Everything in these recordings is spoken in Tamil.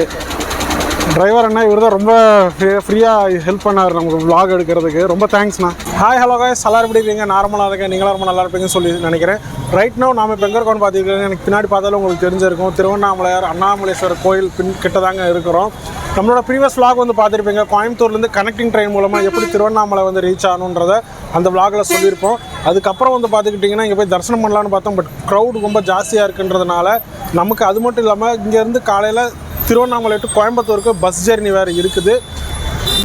இருக்கு. டிரைவர் அண்ணா இவர் தான் ரொம்ப ஃப்ரீயாக ஹெல்ப் பண்ணார் நமக்கு விலாக் எடுக்கிறதுக்கு. ரொம்ப தேங்க்ஸ்ண்ணா ஹாய் ஹலோ guys. எல்லாரும் எப்படி இருக்கீங்க? நார்மலாக இருக்கேன். நீங்களும் ரொம்ப நல்லா இருப்பீங்கன்னு சொல்லி நினைக்கிறேன். ரைட் நோ நாம இப்போ எங்கே இருக்கோம்னு பார்த்துருக்கீங்க எனக்கு பின்னாடி பார்த்தாலும் உங்களுக்கு தெரிஞ்சிருக்கும். திருவண்ணாமலையார் அண்ணாமலேஸ்வரர் கோயில் பின் கிட்ட தாங்க இருக்கிறோம். நம்மளோட ப்ரீவியஸ் vlog வந்து பார்த்துருப்பீங்க. கோயம்புத்தூர்லேருந்து கனெக்டிங் ட்ரெயின் மூலமாக எப்படி திருவண்ணாமலை வந்து ரீச் ஆகணுன்றத அந்த vlogல சொல்லியிருப்போம். அதுக்கப்புறம் வந்து பார்த்துக்கிட்டிங்கன்னா இங்கே போய் தரிசனம் பண்ணலான்னு பார்த்தோம். பட் க்ரௌட் ரொம்ப ஜாஸ்தியாக இருக்குன்றதுனால நமக்கு அது மட்டும் இல்லாமல் இங்கேருந்து காலையில் திருவண்ணாமலை டு கோயம்புத்தூருக்கு பஸ் ஜெர்னி வேறு இருக்குது.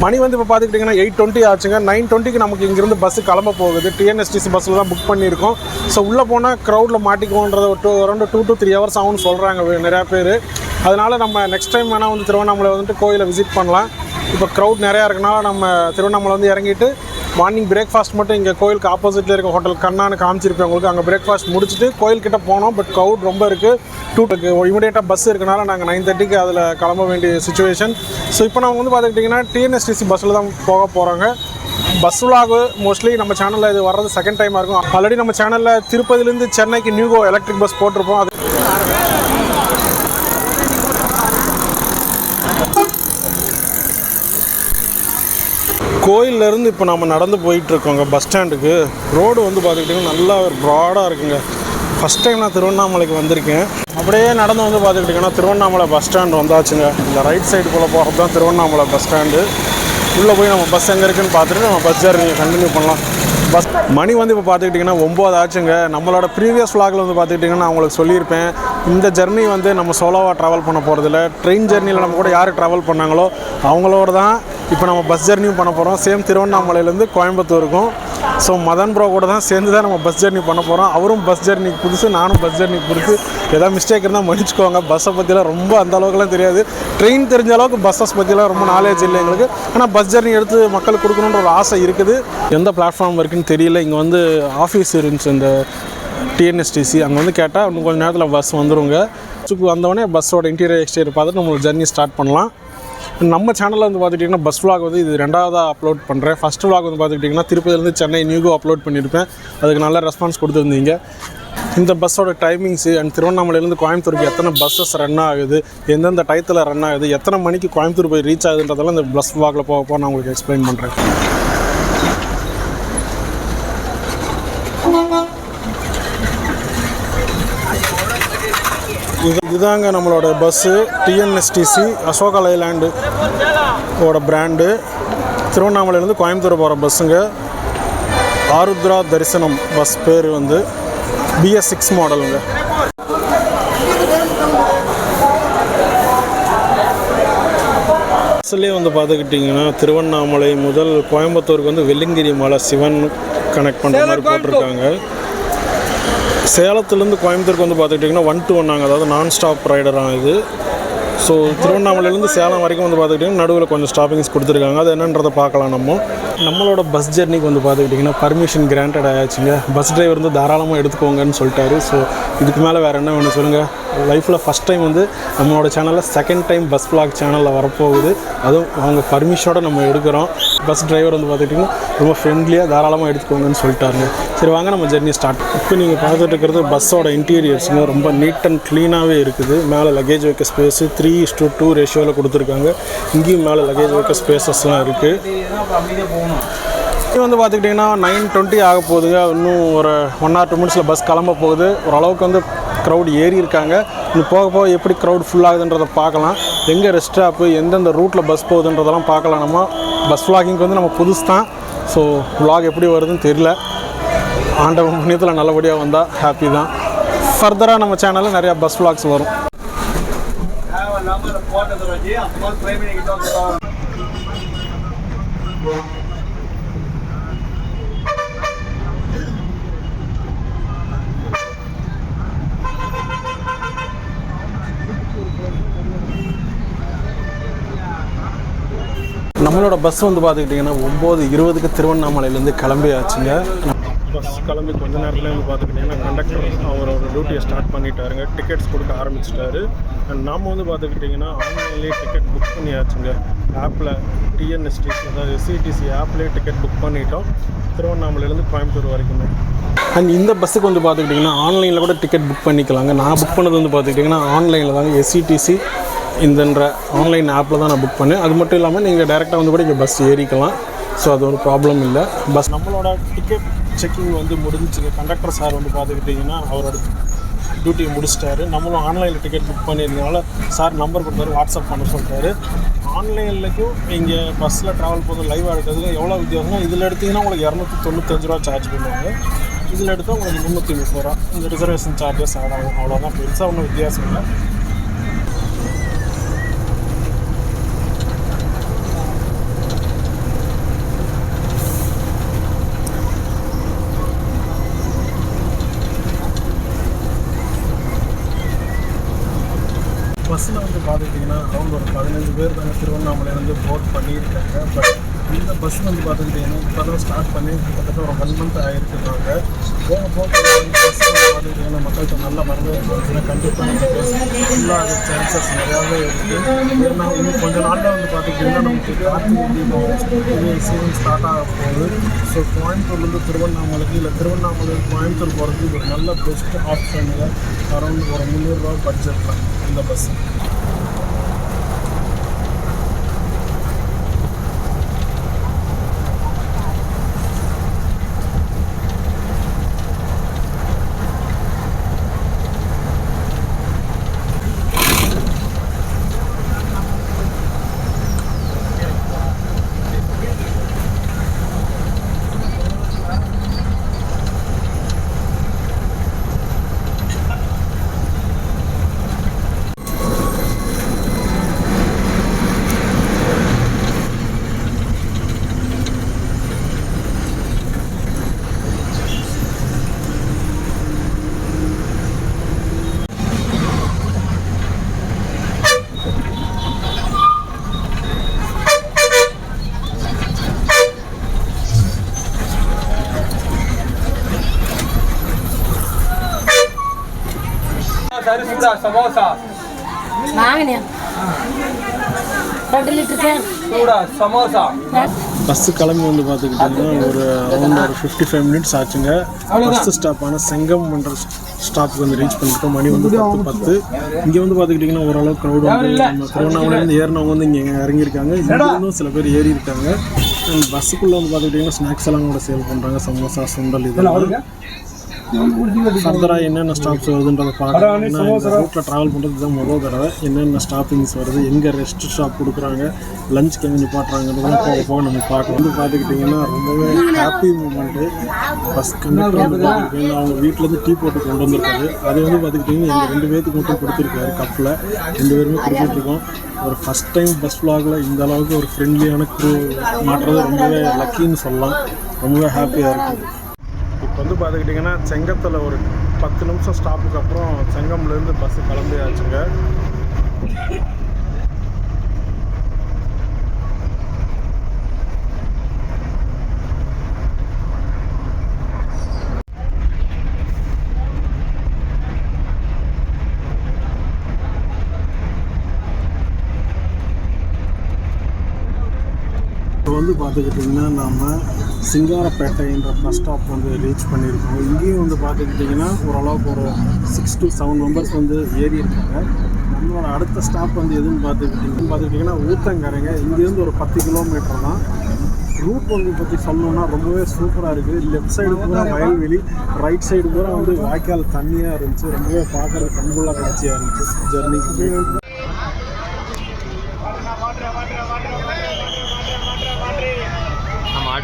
மணி வந்து இப்போ பார்த்துக்கிட்டிங்கன்னா எயிட் டுவெண்ட்டி ஆச்சுங்க. நைன் டுவெண்ட்டிக்கு நமக்கு இங்கேருந்து பஸ்ஸு கிளம்ப போகுது. டிஎன்எஸ்டிசி பஸ்ஸில் தான் புக் பண்ணியிருக்கோம். ஸோ உள்ளே போனால் க்ரௌடில் மாட்டிக்குவோன்றத ஒரு two around two to three hours ஆகும்னு சொல்கிறாங்க நிறையா பேர். அதனால் நம்ம நெக்ஸ்ட் டைம் வேணால் வந்து திருவண்ணாமலை வந்துட்டு கோயிலை விசிட் பண்ணலாம். இப்போ க்ரௌட் நிறையா இருக்கனால நம்ம திருவண்ணாமலை வந்து இறங்கிட்டு மார்னிங் பிரேக்ஃபாஸ்ட் மட்டும் இங்கே கோயிலுக்கு ஆப்போசிட்டில் இருக்க ஹோட்டல் கண்ணான்னு காமிச்சிருப்பேன் உங்களுக்கு. அங்கே பிரேக்ஃபாஸ்ட் முடிச்சுட்டு கோயில்கிட்ட போனோம். பட் க்ரௌட் ரொம்ப இருக்குது டூட்டுக்கு இமீடியட்டாக பஸ் இருக்கனால நாங்கள் நைன் தேர்ட்டிக்கு அதில் கிளம்ப வேண்டிய சுச்சுவேஷன் ஸோ இப்போ நம்ம வந்து பார்த்துக்கிட்டிங்கன்னா டிஎன்எஸ்டிசி பஸ்ஸில் தான் போக போகிறாங்க பஸ் விலாகு மோஸ்ட்லி நம்ம சேனலில் இது வர்றது செகண்ட் டைமாக இருக்கும். ஆல்ரெடி நம்ம சேனலில் திருப்பதிலேருந்து சென்னைக்கு நியூகோ எலக்ட்ரிக் பஸ் போட்டிருப்போம். அது கோயிலேருந்து இப்போ நம்ம நடந்து போயிட்டுருக்கோங்க பஸ் ஸ்டாண்டுக்கு. ரோடு வந்து பார்த்துக்கிட்டிங்கன்னா நல்லா ஒரு ப்ராடாக இருக்குங்க. ஃபஸ்ட் டைம் நான் திருவண்ணாமலைக்கு வந்திருக்கேன். அப்படியே நடந்து வந்து பார்த்துக்கிட்டிங்கன்னா திருவண்ணாமலை பஸ் ஸ்டாண்டு வந்தாச்சுங்க. இந்த ரைட் சைடு போல் போகிறது தான் திருவண்ணாமலை பஸ் ஸ்டாண்டு. உள்ளே போய் நம்ம பஸ் எங்கே இருக்குதுன்னு பார்த்துட்டு நம்ம பஸ் ஜர்னியை கண்டினியூ பண்ணலாம். பஸ் மணி வந்து இப்போ பார்த்துக்கிட்டிங்கன்னா ஒம்பது ஆச்சுங்க. நம்மளோட ப்ரீவியஸ் vlogல வந்து பார்த்துக்கிட்டிங்கன்னா நான் உங்களுக்கு சொல்லியிருப்பேன். இந்த ஜெர்னி வந்து நம்ம சோலோவாக ட்ராவல் பண்ண போகிறதில்ல ட்ரெயின் ஜெர்னியில் நம்ம கூட யார் ட்ராவல் பண்ணாங்களோ அவங்களோட தான் இப்போ நம்ம பஸ் ஜர்னியும் பண்ண போகிறோம் சேம் திருவண்ணாமலையிலேருந்து கோயம்புத்தூருக்கும். ஸோ மதன் ப்ரோ கூட தான் சேர்ந்து தான் நம்ம பஸ் ஜர்னி பண்ண போகிறோம் அவரும் பஸ் ஜர்னிக்கு புதுசு நானும் பஸ் ஜர்னிக்கு புதுசு. ஏதாவது மிஸ்டேக் இருந்தால் மன்னிச்சுக்கோங்க. பஸ்ஸை பற்றிலாம் ரொம்ப அந்த அளவுக்குலாம் தெரியாது. ட்ரெயின் தெரிஞ்ச அளவுக்கு பஸ்ஸஸ் பற்றிலாம் ரொம்ப நாலேஜ் இல்லை எங்களுக்கு. ஆனால் பஸ் ஜர்னி எடுத்து மக்களுக்கு கொடுக்கணுன்ற ஒரு ஆசை இருக்குது. எந்த பிளாட்ஃபார்ம் இருக்குன்னு தெரியல. இங்கே வந்து ஆஃபீஸ் இருந்துச்சு இந்த டிஎன்எஸ்டிசி அங்கே வந்து கேட்டால் இன்னும் கொஞ்சம் நேரத்தில் பஸ் வந்துருங்க. சுக்கு வந்தவொடனே பஸ்ஸோட இன்டீரியர் எக்ஸ்டீரியர் பார்த்துட்டு நம்மளுக்கு ஜர்னி ஸ்டார்ட் பண்ணலாம். நம்ம சேனலில் வந்து பார்த்துக்கிட்டிங்கன்னா பஸ் vlog வந்து இது ரெண்டாவதாக அப்லோட் பண்ணுறேன் ஃபஸ்ட் vlog வந்து பார்த்துக்கிட்டிங்கன்னா திருப்பதிலேருந்து சென்னை நியூகோ அப்லோட் பண்ணியிருப்பேன். அதுக்கு நல்ல ரெஸ்பான்ஸ் கொடுத்துருந்தீங்க. இந்த பஸ்ஸோட டைமிங்ஸு அண்ட் திருவண்ணாமலையிலேருந்து கோயம்புத்தூருக்கு எத்தனை பஸ்ஸஸ் ரன் ஆகுது எந்தெந்த டயத்தில் ரன் ஆகுது எத்தனை மணிக்கு கோயம்புத்தூர் போய் ரீச் ஆகுதுன்றதெல்லாம் இந்த பஸ் vlogல போக போக நான் உங்களுக்கு எக்ஸ்பிளைன் பண்ணுறேன் இது இதுதாங்க நம்மளோட பஸ்ஸு. டிஎன்எஸ்டிசி அசோகா லைலாண்டு ஓட பிராண்டு. திருவண்ணாமலையிலேருந்து கோயம்புத்தூர் போகிற பஸ்ஸுங்க. ஆருத்ரா தரிசனம் பஸ் பேர் வந்து பிஎஸ் சிக்ஸ் மாடலுங்க. பஸ்ஸுலேயே வந்து பார்த்துக்கிட்டிங்கன்னா திருவண்ணாமலை முதல் கோயம்புத்தூருக்கு வந்து வெள்ளிங்கிரி மலை சிவன் கனெக்ட் பண்ணுற மாதிரி போட்டிருக்காங்க. சேலத்துலேருந்து கோயம்புத்தூருக்கு வந்து பார்த்துக்கிட்டிங்கன்னா ஒன் டு ஒன்னாங்க அதாவது நான் ஸ்டாப் ரைடராக இது. ஸோ திருவண்ணாமலையிலேருந்து சேலம் வரைக்கும் வந்து பார்த்துக்கிட்டிங்கன்னா நடுவில் கொஞ்சம் ஸ்டாப்பிங்ஸ் கொடுத்துருக்காங்க. அது என்னன்றதை பார்க்கலாம் நம்ம. நம்மளோட பஸ் ஜெர்னிக்கு வந்து பார்த்துக்கிட்டிங்கன்னா பர்மிஷன் கிராண்டட் ஆயாச்சுங்க. பஸ் டிரைவர் வந்து தாராளமாக எடுத்துக்கோங்கன்னு சொல்லிட்டாரு. ஸோ இதுக்கு மேலே வேறு என்ன வேணும் சொல்லுங்கள் லைஃப்பில் ஃபஸ்ட் டைம் வந்து நம்மளோட சேனலில் செகண்ட் டைம் பஸ் பிளாக் சேனலில் வரப்போகுது. அதுவும் அவங்க பர்மிஷனோட நம்ம எடுக்கிறோம். பஸ் டிரைவர் வந்து பார்த்துக்கிட்டிங்கன்னா ரொம்ப ஃப்ரெண்ட்லியாக தாராளமாக எடுத்துக்கோங்கன்னு சொல்லிட்டாருங்க. சரி வாங்க நம்ம ஜெர்னி ஸ்டார்ட் இப்போ நீங்கள் பார்த்துட்டு இருக்கிறது பஸ்ஸோட இன்டீரியர்ஸுங்க ரொம்ப நீட் அண்ட் க்ளீனாகவே இருக்குது. மேலே லக்கேஜ் வைக்க ஸ்பேஸு த்ரீ டு டூ ரேஷியோவில் கொடுத்துருக்காங்க. இங்கேயும் மேலே லக்கேஜ் வைக்க ஸ்பேசஸ்லாம் இருக்குது இது வந்து பார்த்துக்கிட்டிங்கன்னா நைன் டுவெண்ட்டி ஆக போகுதுங்க. இன்னும் ஒரு ஒன் ஆர் டூ மினிட்ஸில் பஸ் கிளம்ப போகுது. ஓரளவுக்கு வந்து க்ரௌட் ஏறி இருக்காங்க. இன்னும் போக போக எப்படி க்ரௌட் ஃபுல் ஆகுதுன்றதை பார்க்கலாம். எங்கே ரெஸ்ட் ஸ்டாப்பு எந்தெந்த ரூட்டில் பஸ் போகுதுன்றதெல்லாம் பார்க்கலாம். நம்ம பஸ் vlogging வந்து நம்ம புதுசு தான் ஸோ vlog எப்படி வருதுன்னு தெரியல. ஆண்டவன் புண்ணியத்தில் நல்லபடியாக வந்தால் ஹாப்பி தான். ஃபர்தராக நம்ம சேனலில் நிறையா பஸ் vlogs வரும். நம்மளோட பஸ் வந்து பார்த்துக்கிட்டிங்கன்னா ஒம்பது இருபதுக்கு திருவண்ணாமலையிலேருந்து கிளம்பியாச்சுங்க. பஸ் கிளம்பி கொஞ்ச நேரத்தில் வந்து பார்த்துக்கிட்டிங்கன்னா கண்டக்டர் அவரோட டியூட்டியை ஸ்டார்ட் பண்ணிட்டாருங்க. டிக்கெட்ஸ் கொடுக்க ஆரம்பிச்சிட்டாரு. அண்ட் நாம் வந்து பார்த்துக்கிட்டிங்கன்னா ஆன்லைன்லேயே டிக்கெட் புக் பண்ணியாச்சுங்க. ஆப்பில் டிஎன்எஸ்டிசி அதாவது எஸ்சிடிசி ஆப்லேயே டிக்கெட் புக் பண்ணிட்டோம். திருவண்ணாமலையிலேருந்து கோயம்புத்தூர் வரைக்குமே. அண்ட் இந்த பஸ்ஸுக்கு வந்து பார்த்துக்கிட்டிங்கன்னா ஆன்லைனில் கூட டிக்கெட் புக் பண்ணிக்கலாங்க. நான் புக் பண்ணது வந்து பார்த்துக்கிட்டிங்கன்னா ஆன்லைனில் தாங்க. எஸ்சிடிசி இந்தன்ற ஆன்லைன் ஆப்பில் தான் நான் புக் பண்ணேன். அது மட்டும் இல்லாமல் நீங்கள் டேரெக்டாக வந்து கூட இங்கே பஸ் ஏறிக்கலாம். ஸோ அது ஒரு ப்ராப்ளம் இல்லை. பஸ் நம்மளோட டிக்கெட் செக்கிங் வந்து முடிஞ்சுங்க கண்டக்டர் சார் வந்து பார்த்துக்கிட்டிங்கன்னா அவரோட டியூட்டியை முடிச்சிட்டாரு. நம்மளும் ஆன்லைனில் டிக்கெட் புக் பண்ணியிருந்தனால சார் நம்பர் கொடுத்தாரு வாட்ஸ்அப் பண்ண சொல்லிட்டாரு ஆன்லைன்லைக்கும் இங்கே பஸ்ஸில் ட்ராவல் போது லைவாக எடுக்கிறதுக்கு எவ்வளோ வித்தியாசம்னா இதில் எடுத்தீங்கன்னா உங்களுக்கு இரநூத்தி தொண்ணூத்தஞ்சு ரூபா சார்ஜ் பண்ணுவாங்க. இதில் எடுத்தால் உங்களுக்கு முந்நூற்றி முப்பது ரூபா. இந்த ரிசர்வேஷன் சார்ஜஸ் ஆட் ஆகும் அவ்வளோதான் பெருசாக ஒன்றும் வித்தியாசம் இல்லை. பஸ்ஸில் வந்து பார்த்துக்கிட்டிங்கன்னா அரௌண்ட் ஒரு பதினஞ்சு பேர் தாங்க திருவண்ணாமலையிலேருந்து போட் பண்ணியிருக்காங்க. பட் இந்த பஸ் வந்து பார்த்துக்கிட்டிங்கன்னா இப்போ தான் ஸ்டார்ட் பண்ணி கிட்டத்தட்ட ஒரு ஒன் மந்த் ஆகிருக்குறாங்க போக போக பஸ் பார்த்துக்கிட்டிங்கன்னா மக்கள்கிட்ட நல்ல வரவேற்பு இருக்குன்னா கண்டிப்பாக இந்த பஸ் ஃபுல்லாக சான்சஸ் நிறையாவே இருக்குது ஏன்னா இன்னும் கொஞ்ச நாளில் வந்து பார்த்துக்கிட்டிங்கன்னா நமக்கு கார்த்திகை தீபம் சீசன் ஸ்டார்ட் ஆக போகுது. ஸோ கோயம்புத்தூர்லேருந்து திருவண்ணாமலைக்கு இல்லை திருவண்ணாமலை கோயம்புத்தூர் போகிறதுக்கு ஒரு நல்ல பெஸ்ட் ஆப்ஷனில் அரௌண்ட் ஒரு முந்நூறுரூவா பட்ஜெட்டில் இந்த பஸ் சமோசா வாங்கினேன் ரெண்டு லிட்டர் கேன் சூடா சமோசா. பஸ்ஸு கிளம்பி வந்து பார்த்துக்கிட்டிங்கன்னா ஒரு அரௌண்ட் ஒரு ஃபிஃப்டி ஃபைவ் மினிட்ஸ் ஆச்சுங்க ஃபஸ்ட்டு ஸ்டாப்பான செங்கம் மன்ற ஸ்டாப்புக்கு வந்து ரீச் பண்ணிருக்கோம் மணி வந்து பத்து பத்து. இங்கே வந்து பார்த்துக்கிட்டிங்கன்னா ஓரளவு க்ரௌட் வந்து நம்ம திருவண்ணாமலையிலேருந்து ஏறினவங்க வந்து இங்கே இறங்கியிருக்காங்க. இங்கிருந்தும் சில பேர் ஏறி இருக்காங்க அண்ட் பஸ்ஸுக்குள்ளே வந்து பார்த்துக்கிட்டிங்கன்னா ஸ்நாக்ஸ் எல்லாம் கூட சேல் பண்ணுறாங்க சமோசா சுண்டல் இதெல்லாம். ஃபர்தராக என்னென்ன ஸ்டாப்ஸ் வருதுன்றதை பார்க்கலாம் ஏன்னா இந்த ரூட்டில் ட்ராவல் பண்ணுறது தான் முதல் தடவை. என்னென்ன ஸ்டாப்பிங்ஸ் வருது எங்கே ரெஸ்ட் ஸ்டாப் கொடுக்குறாங்க லஞ்சுக்கு எங்கே நிப்பாட்டுறாங்கிறதெல்லாம் போக போக நம்ம பார்க்கலாம். வந்து பார்த்துக்கிட்டிங்கன்னா ரொம்பவே ஹாப்பி மூமெண்ட்டு பஸ் கண்டக்டர் வந்து பார்த்துக்கிட்டிங்கன்னா அவங்க வீட்டிலேருந்து டீ போட்டு கொண்டு வந்திருக்காரு. அது வந்து பார்த்துக்கிட்டிங்கன்னா எங்கள் ரெண்டு பேர்த்துக்கு மட்டும் கொடுத்துருக்காரு கப்பில் ரெண்டு பேருமே கொடுத்துட்ருக்கோம். ஒரு ஃபஸ்ட் டைம் பஸ் vlogல இந்த அளவுக்கு ஒரு ஃப்ரெண்ட்லியான க்ரூ மாட்டுறது ரொம்பவே லக்கின்னு சொல்லலாம். ரொம்பவே ஹாப்பியாக இருக்குது இப்போ வந்து பார்த்துக்கிட்டிங்கன்னா செங்கத்தில் ஒரு பத்து நிமிஷம் ஸ்டாப்புக்கு அப்புறம் செங்கம்லேருந்து பஸ்ஸு கிளம்பியாச்சுங்க. வந்து பார்த்துக்கிட்டிங்கன்னா நாம் சிங்காரப்பேட்டைன்ற பஸ் ஸ்டாப் வந்து ரீச் பண்ணியிருக்கோம். இங்கேயும் வந்து பார்த்துக்கிட்டிங்கன்னா ஓரளவுக்கு ஒரு சிக்ஸ் டு செவன் மெம்பர்ஸ் வந்து ஏறி இருக்காங்க. நம்மளோட அடுத்த ஸ்டாப் வந்து எதுன்னு பார்த்துக்கிட்டிங்கன்னு பார்த்துக்கிட்டிங்கன்னா ஊத்தங்கரைங்க. இங்கேருந்து ஒரு பத்து கிலோமீட்டர் தான். ரூட் வந்து பற்றி சொல்லணும்னா ரொம்பவே சூப்பராக இருக்குது லெஃப்ட் சைடு பூரா வயல்வெளி ரைட் சைடு பூரா வந்து வாய்க்கால் தண்ணியாக இருந்துச்சு. ரொம்பவே பார்க்குற கண்குள்ள காட்சியாக இருந்துச்சு. ஜெர்னிக்கு நம்ம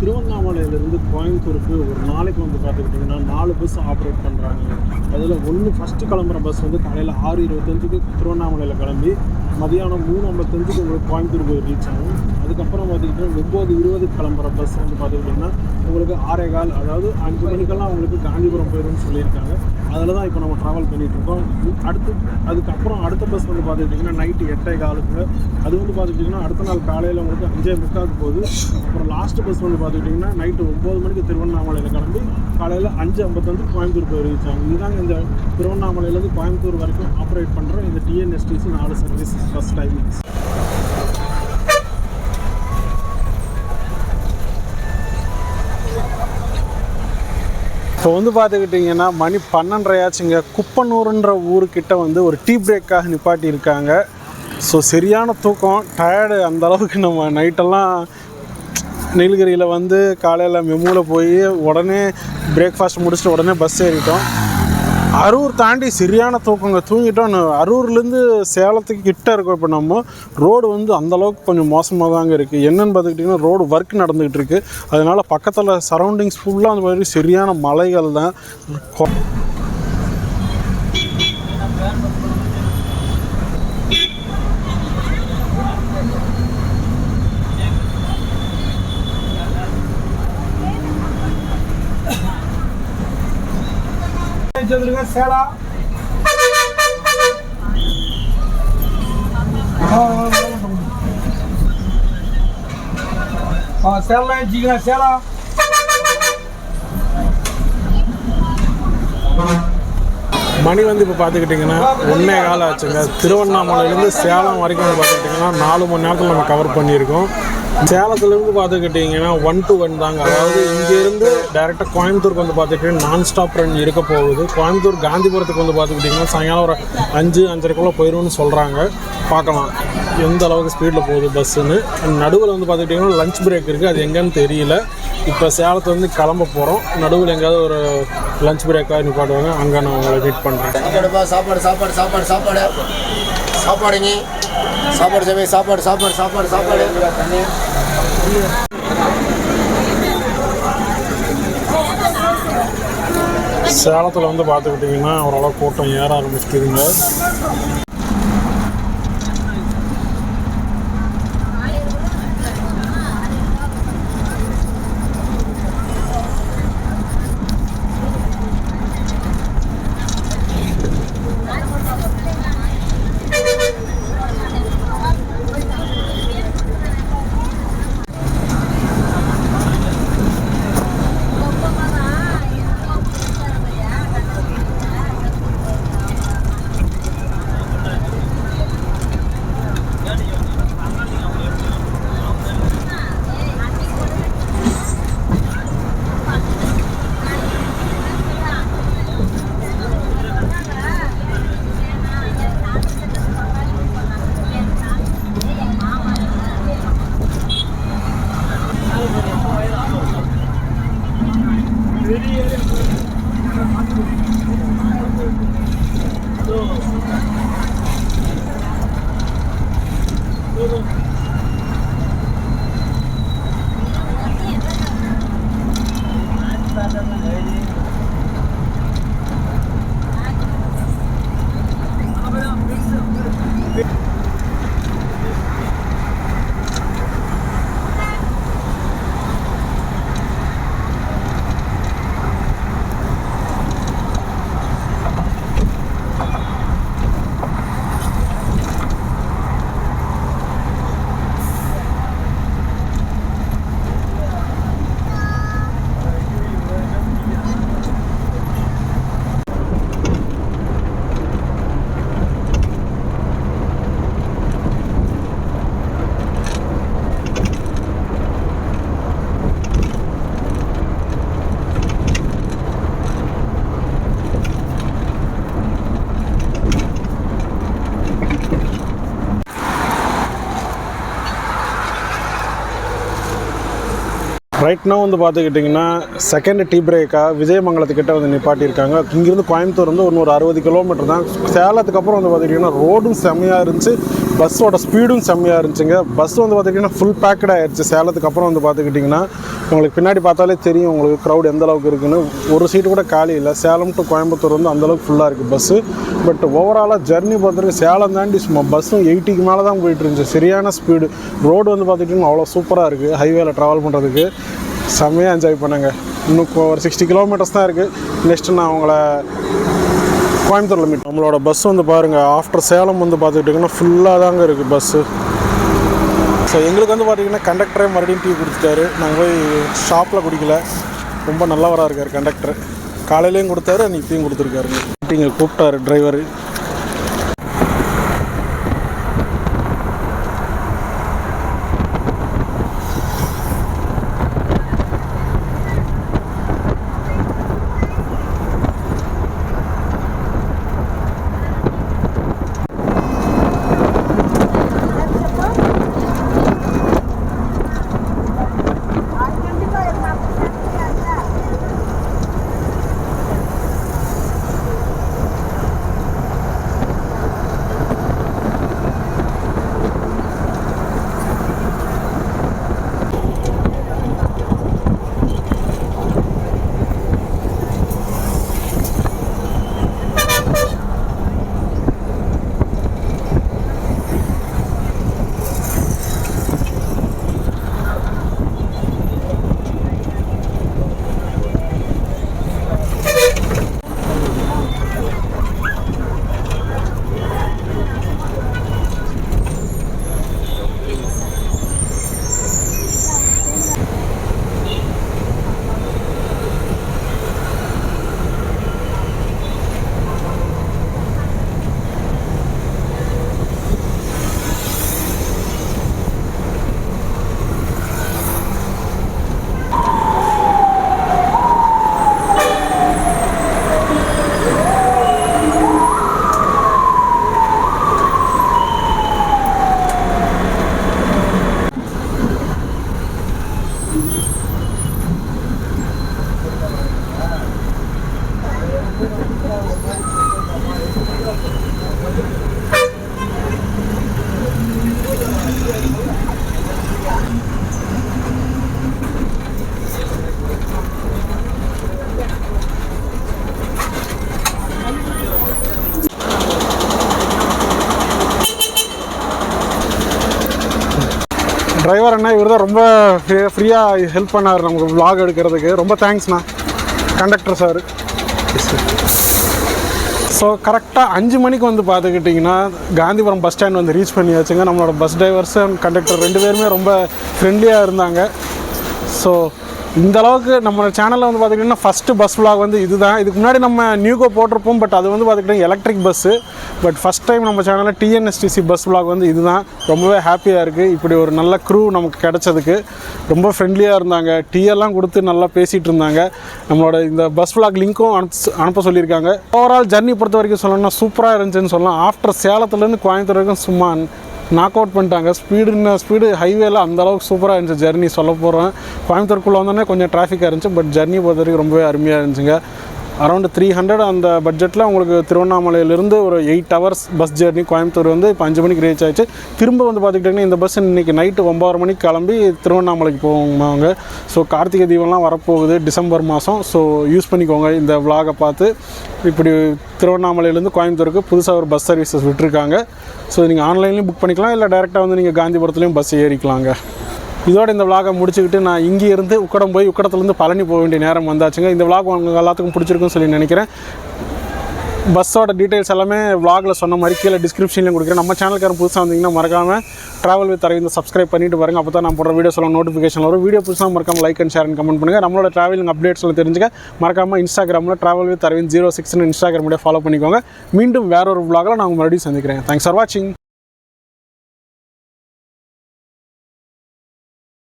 திருவண்ணாமலையிலேருந்து கோயம்புத்தூருக்கு ஒரு நாளைக்கு வந்து பார்த்துக்கிட்டிங்கன்னா நாலு பஸ் ஆப்ரேட் பண்ணுறாங்க அதில் ஒன்று ஃபஸ்ட்டு கிளம்புற பஸ் வந்து காலையில் ஆறு இருபத்தஞ்சுக்கு திருவண்ணாமலையில் கிளம்பி மதியானம் மூணு ஐம்பத்தஞ்சுக்கு உங்களுக்கு கோயம்புத்தூர் போய் ரீச் ஆகும். அதுக்கப்புறம் பார்த்துக்கிட்டிங்கன்னா ஒம்பது இருபதுக்கு கிளம்புற பஸ் வந்து பார்த்துக்கிட்டிங்கன்னா உங்களுக்கு ஆறே கால் அதாவது அஞ்சு மணிக்கெல்லாம் உங்களுக்கு காந்திபுரம் போயிடும்னு சொல்லியிருக்காங்க. அதில் தான் இப்போ நம்ம ட்ராவல் பண்ணிகிட்ருக்கோம் அடுத்து அதுக்கப்புறம் அடுத்த பஸ் வந்து பார்த்துக்கிட்டிங்கன்னா நைட்டு எட்டே காலுக்கு. அது வந்து பார்த்துக்கிட்டிங்கன்னா அடுத்த நாள் காலையில் உங்களுக்கு அஞ்சே முக்காவுக்கு போகுது. அப்புறம் லாஸ்ட் பஸ் வந்து பார்த்துக்கிட்டிங்கன்னா நைட்டு ஒம்பது மணிக்கு திருவண்ணாமலையில் கிளம்பி காலையில் அஞ்சு ஐம்பத்தஞ்சு கோயம்புத்தூர் போய் ரீச்சாங்க இதுதாங்க இந்த திருவண்ணாமலையிலேருந்து கோயம்புத்தூர் வரைக்கும் ஆப்ரேட் பண்ணுற இந்த டிஎன்எஸ்டிசி நாலு சர்வீஸ் ஃபஸ்ட் டைமிங்ஸ் இப்போ வந்து பார்த்துக்கிட்டிங்கன்னா மணி பன்னெண்டரையாச்சுங்க. குப்பனூருன்ற ஊருக்கிட்ட வந்து ஒரு டீ பிரேக்காக நிப்பாட்டி இருக்காங்க ஸோ சரியான தூக்கம். டயர்டு அந்த அளவுக்கு நம்ம நைட்டெல்லாம் நீலகிரியில் வந்து காலையில் மெமூவில் போய் உடனே பிரேக்ஃபாஸ்ட் முடிச்சுட்டு உடனே பஸ் ஏறிட்டோம். அரூர் தாண்டி சரியான தூக்கங்க. தூங்கிட்டோம் அரூர்லேருந்து சேலத்துக்கு கிட்ட இருக்கோம் இப்போ நம்ம. ரோடு வந்து அந்தளவுக்கு கொஞ்சம் மோசமாக தாங்க இருக்குது என்னென்னு பார்த்துக்கிட்டிங்கன்னா ரோடு ஒர்க் நடந்துகிட்டு இருக்குது அதனால பக்கத்தில் சரௌண்டிங்ஸ் ஃபுல்லாக அந்த மாதிரி சரியான மலைகள் தான். சேலா ஆ சேலம் வச்சுக்கலாம் சேலா மணி வந்து இப்போ பார்த்துக்கிட்டிங்கன்னா ஒன்றே காலம் ஆச்சுங்க திருவண்ணாமலையிலேருந்து சேலம் வரைக்கும் பார்த்துக்கிட்டிங்கன்னா நாலு மணி நேரத்தில் நம்ம கவர் பண்ணியிருக்கோம் சேலத்துலேருந்து பார்த்துக்கிட்டிங்கன்னா ஒன் டு ஒன் தாங்க. அதாவது இங்கேருந்து டேரெக்டாக கோயம்புத்தூருக்கு வந்து பார்த்துக்கிட்டிங்கன்னா நான் ஸ்டாப் ரன் இருக்க போகுது. கோயம்புத்தூர் காந்திபுரத்துக்கு வந்து பார்த்துக்கிட்டிங்கன்னா சாயங்காலம் ஒரு அஞ்சு அஞ்சரைக்குள்ளே போயிடும்னு சொல்கிறாங்க பார்க்கலாம். எந்த அளவுக்கு ஸ்பீடில் போகுது பஸ்ஸுன்னு நடுவில் வந்து பார்த்துக்கிட்டிங்கன்னா லஞ்ச் பிரேக் இருக்குது அது எங்கேன்னு தெரியல. இப்போ சேலத்துலேருந்து கிளம்ப போகிறோம் நடுவில் எங்கேயாவது ஒரு லஞ்ச் பிரேக்காக நிப்பாட்டுவாங்க. அங்கே நான் உங்களை மீட் பண்ணுறேன் சாப்பாடுப்பா சாப்பாடு சாப்பாடு சாப்பாடு சாப்பாடு. சாப்பாடுங்க சாப்பாடு சேவை சாப்பாடு சாப்பாடு சாப்பாடு சாப்பாடு. சேலத்தில் வந்து பார்த்துக்கிட்டிங்கன்னா ஓரளவு கூட்டம் ஏற ஆரம்பிச்சிட்டுங்க ரைட் ரைட்னா வந்து பார்த்துக்கிட்டிங்கன்னா செகண்ட் டீ பிரேக்காக விஜயமங்கலத்துக்கிட்ட வந்து நிப்பாட்டியிருக்காங்க. இங்கேருந்து கோயம்புத்தூர் வந்து ஒன்று ஒரு அறுபது கிலோமீட்டர் தான். சேலத்துக்கு அப்புறம் வந்து பார்த்துக்கிட்டிங்கன்னா ரோடும் செம்மையாக இருந்துச்சு. பஸ்ஸோட ஸ்பீடும் செம்மையாக இருந்துச்சுங்க. பஸ் வந்து பார்த்துக்கிட்டிங்கன்னா ஃபுல் பேக்கட் ஆயிடுச்சு சேலத்துக்கு அப்புறம் வந்து பார்த்துக்கிட்டிங்கன்னா உங்களுக்கு பின்னாடி பார்த்தாலே தெரியும் உங்களுக்கு க்ரௌட் எந்த அளவுக்கு இருக்குன்னு. ஒரு சீட்டு கூட காலி இல்லை. சேலம் டு கோயம்புத்தூர் வந்து அந்த அளவுக்கு ஃபுல்லாக இருக்குது பஸ்ஸு பட் ஓவராலாக ஜர்னி பொறுத்தவரைக்கும் சேலம் தாண்டி சும்மா பஸ்ஸும் எயிட்டிக்கு மேலே தான் போயிட்டு இருந்துச்சு. சரியான ஸ்பீடு ரோடு வந்து பார்த்துக்கிட்டிங்கன்னா அவ்வளோ சூப்பராக இருக்குது ஹைவேல ட்ராவல் பண்ணுறதுக்கு செம்மையாக என்ஜாய் பண்ணுங்க. இன்னும் ஒரு சிக்ஸ்டி கிலோமீட்டர்ஸ் தான் இருக்குது நெக்ஸ்ட்டு நான் உங்களை கோயம்புத்தூரில் மீட் நம்மளோட பஸ் வந்து பாருங்கள் ஆஃப்டர் சேலம் வந்து பார்த்துக்கிட்டிங்கன்னா ஃபுல்லாக தாங்க இருக்குது பஸ்ஸு ஸோ எங்களுக்கு வந்து பார்த்தீங்கன்னா கண்டக்டரே மறுபடியும் டீ கொடுத்துட்டாரு நாங்கள் போய் ஷாப்பில் குடிக்கல. ரொம்ப நல்லவராக இருக்கார் கண்டக்டர் காலையிலையும் கொடுத்தாரு அன்றைக்கி டீயும் கொடுத்துருக்காருங்க மீட்டிங்கை கூப்பிட்டாரு டிரைவர் டிரைவர் அண்ணா இவர் தான் ரொம்ப ஃப்ரீயாக ஹெல்ப் பண்ணார் நமக்கு விலாக் எடுக்கிறதுக்கு. ரொம்ப தேங்க்ஸ்ண்ணா கண்டக்டர் சார் ஸோ கரெக்டாக அஞ்சு மணிக்கு வந்து பார்த்துக்கிட்டிங்கன்னா காந்திபுரம் பஸ் ஸ்டாண்ட் வந்து ரீச் பண்ணியாச்சுங்க. நம்மளோட பஸ் டிரைவர்ஸ் அண்ட் கண்டக்டர் ரெண்டு பேருமே ரொம்ப ஃப்ரெண்ட்லியாக இருந்தாங்க. ஸோ இந்த அளவுக்கு நம்ம சேனலில் வந்து பார்த்துக்கிட்டிங்கன்னா ஃபஸ்ட்டு பஸ் vlog வந்து இதுதான். இதுக்கு முன்னாடி நம்ம நியூகோ போட்டிருப்போம் பட் அது வந்து பார்த்துக்கிட்டிங்கன்னா electric bus but first time நம்ம சேனலில் டிஎன்எஸ்டிசி பஸ் vlog வந்து இதுதான். ரொம்பவே ஹாப்பியாக இருக்குது இப்படி ஒரு நல்ல க்ரூ நமக்கு கிடைச்சதுக்கு ரொம்ப ஃப்ரெண்ட்லியாக இருந்தாங்க. டீயெல்லாம் எல்லாம் கொடுத்து நல்லா பேசிகிட்டு இருந்தாங்க. நம்மளோட இந்த பஸ் vlog லிங்க்கும் அனுப்ப அனுப்ப சொல்லியிருக்காங்க. ஓவரால் ஜர்னி பொறுத்த வரைக்கும் சொல்லணும்னா சூப்பராக இருந்துச்சுன்னு சொல்லலாம். ஆஃப்டர் சேலத்துலேருந்து கோயம்புத்தூர் வரைக்கும் சும்மா நாக் அவுட் பண்ணிட்டாங்க. ஸ்பீடுன்னு ஸ்பீடு ஹைவேல அந்த அளவுக்கு சூப்பராக இருந்துச்சு ஜெர்னி சொல்ல போகிறேன் கோயம்புத்தூருக்குள்ளே வந்தோடனே கொஞ்சம் டிராஃபிக்காக இருந்துச்சு பட் ஜெர்னி பொறுத்த வரைக்கும் ரொம்பவே அருமையாக இருந்துச்சுங்க. அரௌண்ட் த்ரீ ஹண்ட்ரட் அந்த பட்ஜெட்டில் உங்களுக்கு திருவண்ணாமலையிலேருந்து ஒரு eight hours bus journey Coimbatore வந்து இப்போ அஞ்சு மணிக்கு ரீச் ஆயிடுச்சு. திரும்ப வந்து பார்த்துக்கிட்டிங்கன்னா இந்த பஸ் இன்றைக்கி நைட்டு ஒம்பது மணிக்கு கிளம்பி திருவண்ணாமலைக்கு போவாங்க. ஸோ கார்த்திகை தீபம்லாம் வரப்போகுது டிசம்பர் மாதம் ஸோ யூஸ் பண்ணிக்கோங்க இந்த விலாகை பார்த்து. இப்படி திருவண்ணாமலையிலேருந்து கோயம்புத்தூருக்கு புதுசாக ஒரு பஸ் சர்வீசஸ் விட்டுருக்காங்க. ஸோ நீங்கள் ஆன்லைன்லேயும் புக் பண்ணிக்கலாம் இல்லை டேரெக்டாக வந்து நீங்கள் காந்திபுரத்துலேயும் பஸ் ஏறிக்கலாங்க. இதோட இந்த விலாகை முடிச்சுக்கிட்டு நான் இங்கே இருந்து உக்கடம் போய் உக்கடத்துலேருந்து பழனி போக வேண்டிய நேரம் வந்தாச்சுங்க. இந்த விலாக் உங்களுக்கு எல்லாத்துக்கும் பிடிச்சிருக்குன்னு சொல்லி நினைக்கிறேன். பஸ்ஸோட டீட்டெயில்ஸ் எல்லாமே விலாகில் சொன்ன மாதிரி கீழே டிஸ்கிரிப்ஷன்லையும் கொடுக்குறேன். நம்ம சேனலுக்காரன் புதுசாக வந்தீங்கன்னா மறக்காமல் ட்ராவல் வித் அரவிந்த் சப்ஸ்கிரைப் பண்ணிட்டு பாருங்க. அப்போ தான் நான் போடுற வீடியோஸ் எல்லாம் நோட்டிஃபிகேஷன் வரும். வீடியோ புதுசாக மறக்காமல் like and share and comment பண்ணுங்கள் நம்மளோட ட்ராவலிங் அப்டேட்ஸ் தெரிஞ்சுக்க மறக்காமல் இன்ஸ்டாகிராமில் ட்ராவல் வித் அரவிந்த் ஜீரோ சிக்ஸ்னு இன்ஸ்டாகிராம் ஃபாலோ பண்ணிக்கோங்க. மீண்டும் வேற ஒரு vlogல நான் மறுபடியும் சந்திக்கிறேன். தேங்க்ஸ் ஃபார் வாட்சிங்